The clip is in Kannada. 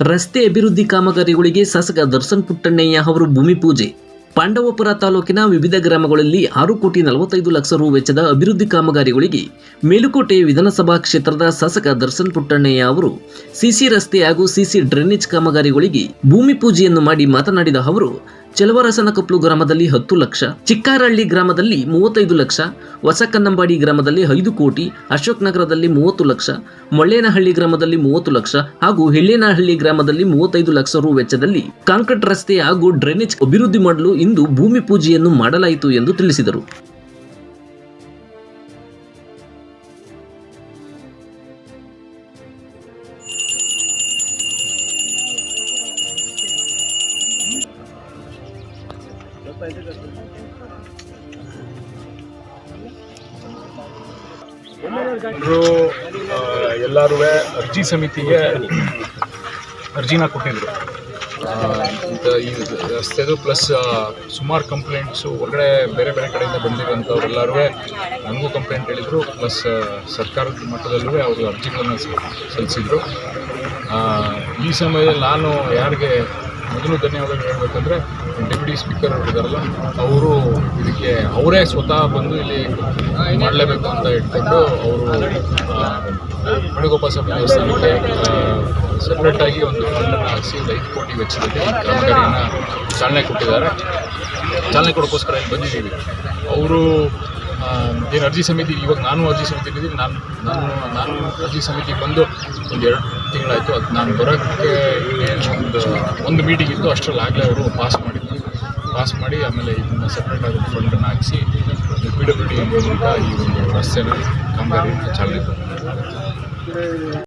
ರಸ್ತೆ ಅಭಿವೃದ್ಧಿ ಕಾಮಗಾರಿಗಳಿಗೆ ಶಾಸಕ ದರ್ಶನ್ ಪುಟ್ಟಣ್ಣಯ್ಯ ಅವರು ಭೂಮಿ ಪೂಜೆ. ಪಾಂಡವಪುರ ತಾಲೂಕಿನ ವಿವಿಧ ಗ್ರಾಮಗಳಲ್ಲಿ ಆರು ಕೋಟಿ ನಲವತ್ತೈದು ಲಕ್ಷ ರು ವೆಚ್ಚದ ಅಭಿವೃದ್ಧಿ ಕಾಮಗಾರಿಗಳಿಗೆ ಮೇಲುಕೋಟೆ ವಿಧಾನಸಭಾ ಕ್ಷೇತ್ರದ ಶಾಸಕ ದರ್ಶನ್ ಪುಟ್ಟಣ್ಣಯ್ಯ ಅವರು ಸಿಸಿ ರಸ್ತೆ ಹಾಗೂ ಸಿಸಿ ಡ್ರೈನೇಜ್ ಕಾಮಗಾರಿಗಳಿಗೆ ಭೂಮಿ ಪೂಜೆಯನ್ನು ಮಾಡಿ ಮಾತನಾಡಿದ ಅವರು ಚಲವರಸನಕೊಪ್ಲು ಗ್ರಾಮದಲ್ಲಿ ಹತ್ತು ಲಕ್ಷ ಚಿಕ್ಕಾರಹಳ್ಳಿ ಗ್ರಾಮದಲ್ಲಿ ಮೂವತ್ತೈದು ಲಕ್ಷ, ಹೊಸಕನ್ನಂಬಾಡಿ ಗ್ರಾಮದಲ್ಲಿ ಐದು ಕೋಟಿ, ಅಶೋಕ್ ನಗರದಲ್ಲಿ ಮೂವತ್ತು ಲಕ್ಷ, ಮೊಳ್ಳೇನಹಳ್ಳಿ ಗ್ರಾಮದಲ್ಲಿ ಮೂವತ್ತು ಲಕ್ಷ ಹಾಗೂ ಹೆಳ್ಳೇನಹಳ್ಳಿ ಗ್ರಾಮದಲ್ಲಿ ಮೂವತ್ತೈದು ಲಕ್ಷ ರು ವೆಚ್ಚದಲ್ಲಿ ಕಾಂಕ್ರೀಟ್ ರಸ್ತೆ ಹಾಗೂ ಡ್ರೈನೇಜ್ ಅಭಿವೃದ್ಧಿ ಮಾಡಲು ಇಂದು ಭೂಮಿ ಪೂಜೆಯನ್ನು ಮಾಡಲಾಯಿತು ಎಂದು ತಿಳಿಸಿದರು. ಎಲ್ಲರೂ ಎಲ್ಲರೂ ಅರ್ಜಿ ಸಮಿತಿಗೆ ಅರ್ಜಿನ ಕೊಟ್ಟಿದ್ರು. ಈ ರಸ್ತೆದು ಪ್ಲಸ್ ಸುಮಾರು ಕಂಪ್ಲೇಂಟ್ಸು ಹೊರಗಡೆ ಬೇರೆ ಬೇರೆ ಕಡೆಯಿಂದ ಬಂದಿರೋಂಥವ್ರೆಲ್ಲರೂ ನನಗೂ ಕಂಪ್ಲೇಂಟ್ ಹೇಳಿದರು, ಪ್ಲಸ್ ಸರ್ಕಾರದ ಮಟ್ಟದಲ್ಲೂ ಅವರು ಅರ್ಜಿಗಳನ್ನು ಸಲ್ಲಿಸಿದರು. ಈ ಸಮಯದಲ್ಲಿ ನಾನು ಯಾರಿಗೆ ಮೊದಲು ಧನ್ಯವಾದ ಹೇಳಬೇಕಂದ್ರೆ ಡೆಪ್ಯೂಟಿ ಸ್ಪೀಕರ್ ಅವರು ಇದ್ದಾರಲ್ಲ ಅವರು ಇದಕ್ಕೆ ಅವರೇ ಸ್ವತಃ ಬಂದು ಇಲ್ಲಿ ಮಾಡಲೇಬೇಕು ಅಂತ ಇಟ್ಕೊಂಡು ಅವರು ವೇಣುಗೋಪಾಲ ಸ್ವಾಮಿ ದೇವಸ್ಥಾನಕ್ಕೆ ಸಪ್ರೇಟಾಗಿ ಒಂದು ಫಂಡನ್ನು ಹಾಕಿಸಿ ಒಂದು ಐದು ಕೋಟಿ ವೆಚ್ಚದಲ್ಲಿ ಚಾಲನೆ ಕೊಟ್ಟಿದ್ದಾರೆ. ಚಾಲನೆ ಕೊಡೋಕ್ಕೋಸ್ಕರ ಇಲ್ಲಿ ಬಂದಿದ್ದೀವಿ. ಅವರು ಏನು ಅರ್ಜಿ ಸಮಿತಿ, ಇವಾಗ ನಾನು ಅರ್ಜಿ ಸಮಿತಿ ಇದ್ದೀನಿ ನಾನು ನಾನು ನಾನು ಅರ್ಜಿ ಸಮಿತಿಗೆ ಬಂದು ಒಂದು ಎರಡು ತಿಂಗಳಾಯಿತು, ಅದು ನಾನು ಬರೋಕ್ಕೆ ಒಂದು ಒಂದು ಮೀಟಿಂಗ್ ಇತ್ತು, ಅಷ್ಟರಲ್ಲಿ ಆಗಲೇ ಅವರು ಪಾಸ್ ಮಾಡಿದ್ದು ಪಾಸ್ ಮಾಡಿ ಆಮೇಲೆ ಇದನ್ನು ಸಪ್ರೇಟಾಗಿ ಫಂಡನ್ನು ಹಾಕಿಸಿ ಪಿ ಡಬ್ಲ್ಯೂ ಡಿ ಮೂಲಕ ಈ ಒಂದು ಕಾಮಗಾರಿಯನ್ನು ಚಾಲನೆ